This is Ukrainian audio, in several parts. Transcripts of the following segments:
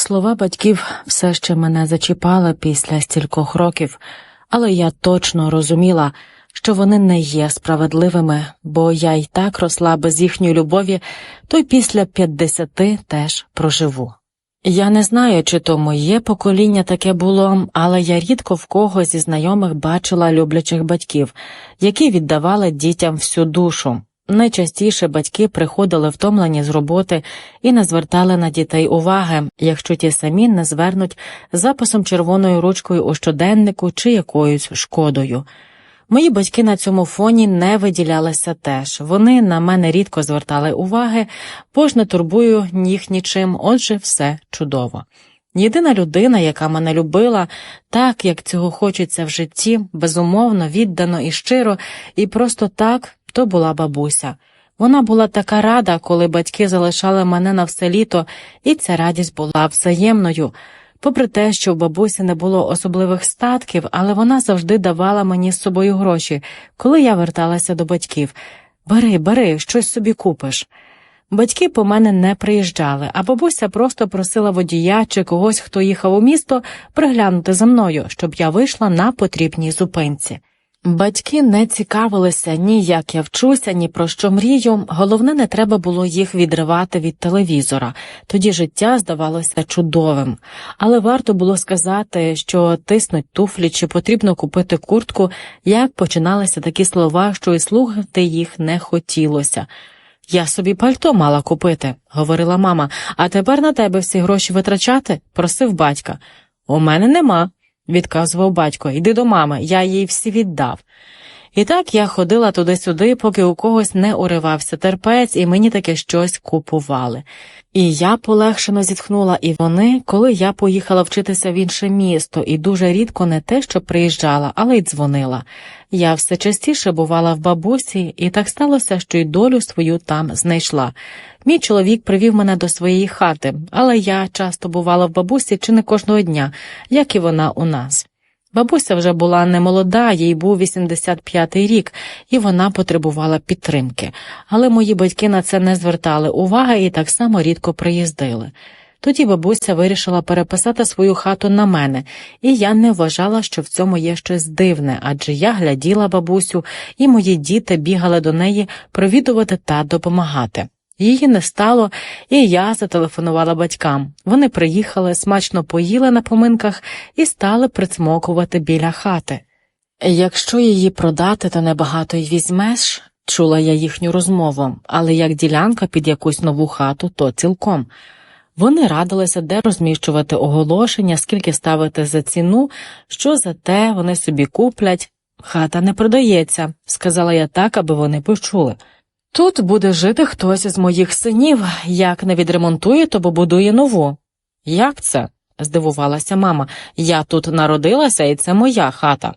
Слова батьків все ще мене зачіпали після стількох років, але я точно розуміла, що вони не є справедливими, бо я й так росла без їхньої любові, то й після п'ятдесяти теж проживу. Я не знаю, чи то моє покоління таке було, але я рідко в когось зі знайомих бачила люблячих батьків, які віддавали дітям всю душу. Найчастіше батьки приходили втомлені з роботи і не звертали на дітей уваги, якщо ті самі не звернуть записом червоною ручкою у щоденнику чи якоюсь шкодою. Мої батьки на цьому фоні не виділялися теж. Вони на мене рідко звертали уваги, бо ж не турбую їх нічим, отже, все чудово. Єдина людина, яка мене любила, так як цього хочеться в житті, безумовно, віддано і щиро, і просто так, то була бабуся. Вона була така рада, коли батьки залишали мене на все літо, і ця радість була взаємною. Попри те, що в бабусі не було особливих статків, але вона завжди давала мені з собою гроші, коли я верталася до батьків. Бери, бери, щось собі купиш. Батьки по мене не приїжджали, а бабуся просто просила водія чи когось, хто їхав у місто, приглянути за мною, щоб я вийшла на потрібній зупинці. Батьки не цікавилися ні як я вчуся, ні про що мрію. Головне, не треба було їх відривати від телевізора. Тоді життя здавалося чудовим. Але варто було сказати, що тиснуть туфлі чи потрібно купити куртку, як починалися такі слова, що і слухати їх не хотілося. Я собі пальто мала купити, говорила мама, а тепер на тебе всі гроші витрачати? просив батька. У мене нема відказував батько. Йди до мами, я їй всі віддав. І так я ходила туди-сюди, поки у когось не уривався терпець, і мені таке щось купували. І я полегшено зітхнула, і вони, коли я поїхала вчитися в інше місто, і дуже рідко не те, що приїжджала, але й дзвонила. Я все частіше бувала в бабусі, і так сталося, що й долю свою там знайшла. Мій чоловік привів мене до своєї хати, але я часто бувала в бабусі чи не кожного дня, як і вона у нас. Бабуся вже була немолода, їй був 85-й рік, і вона потребувала підтримки, але мої батьки на це не звертали уваги і так само рідко приїздили. Тоді бабуся вирішила переписати свою хату на мене, і я не вважала, що в цьому є щось дивне, адже я гляділа бабусю, і мої діти бігали до неї провідувати та допомагати. Її не стало, і я зателефонувала батькам. Вони приїхали, смачно поїли на поминках і стали прицмокувати біля хати. Якщо її продати, то небагато й візьмеш, чула я їхню розмову, але як ділянка під якусь нову хату, то цілком. Вони радилися, де розміщувати оголошення, скільки ставити за ціну, що за те вони собі куплять. Хата не продається, сказала я так, аби вони почули. Тут буде жити хтось з моїх синів, як не відремонтує, то побудує нову. Як це? здивувалася мама. Я тут народилася, і це моя хата.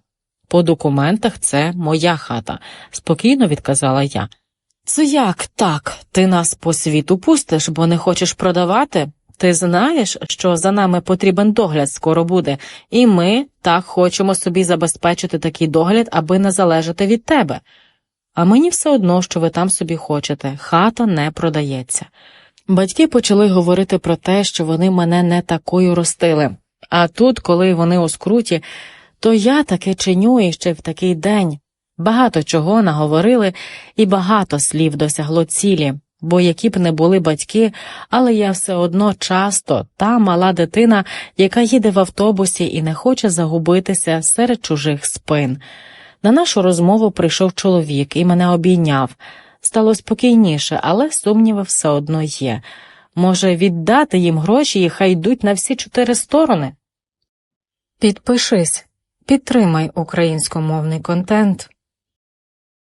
По документах це моя хата, спокійно відказала я. Це як так? Ти нас по світу пустиш, бо не хочеш продавати? Ти знаєш, що за нами потрібен догляд скоро буде, і ми так хочемо собі забезпечити такий догляд, аби не залежати від тебе. А мені все одно, що ви там собі хочете, хата не продається. Батьки почали говорити про те, що вони мене не такою ростили. А тут, коли вони у скруті, то я таке чиню і ще в такий день. Багато чого наговорили, і багато слів досягло цілі, бо які б не були батьки, але я все одно часто та мала дитина, яка їде в автобусі і не хоче загубитися серед чужих спин. На нашу розмову прийшов чоловік і мене обійняв. Стало спокійніше, але сумніви все одно є. Може, віддати їм гроші і хай йдуть на всі чотири сторони? Підпишись, підтримай українськомовний контент.